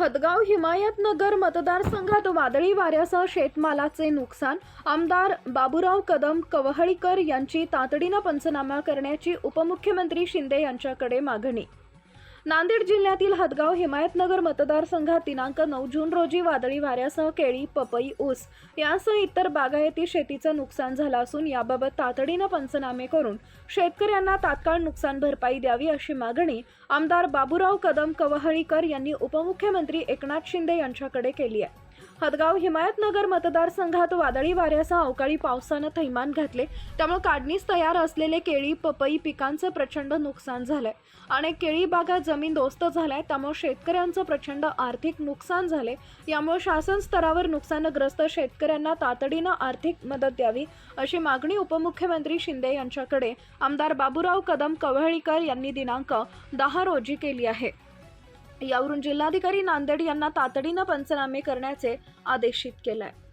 हदगाव हिमायतनगर मतदारसंघात वादळी वाऱ्यासह शेतमालाचे नुकसान. आमदार बाबूराव कदम कवहळीकर यांची तातडीनं पंचनामा करण्याची उपमुख्यमंत्री शिंदे यांच्याकडे मागणी. नांदेड जिल्ह्यातील हदगाव हिमायतनगर मतदारसंघात दिनांक नऊ जून रोजी वादळी वाऱ्यासह केळी पपई ऊस यासह इतर बागायती शेतीचं नुकसान झालं असून याबाबत तातडीनं पंचनामे करून शेतकऱ्यांना तात्काळ नुकसान भरपाई द्यावी अशी मागणी आमदार बाबूराव कदम कवहळीकर यांनी उपमुख्यमंत्री एकनाथ शिंदे यांच्याकडे केली आहे. हदगाव हिमायतनगर मतदारसंघात वादळी वाऱ्यासह अवकाळी पावसानं थैमान घातले. त्यामुळे काढणीस तयार असलेले केळी पपई पिकांचं प्रचंड नुकसान झालंय. अनेक केळी बागात जमीन दोस्त झालाय. त्यामुळे शेतकऱ्यांचं प्रचंड आर्थिक नुकसान झाले यामुळे शासन स्तरावर नुकसानग्रस्त शेतकऱ्यांना तातडीनं आर्थिक मदत द्यावी अशी मागणी उपमुख्यमंत्री शिंदे यांच्याकडे. आमदार बाबूराव कदम कवहळीकर यांनी दिनांक दहा रोजी केली आहे. यावरून जिल्हाधिकारी नांदेड यांना तातडीनं पंचनामे करण्याचे आदेशित केलंय.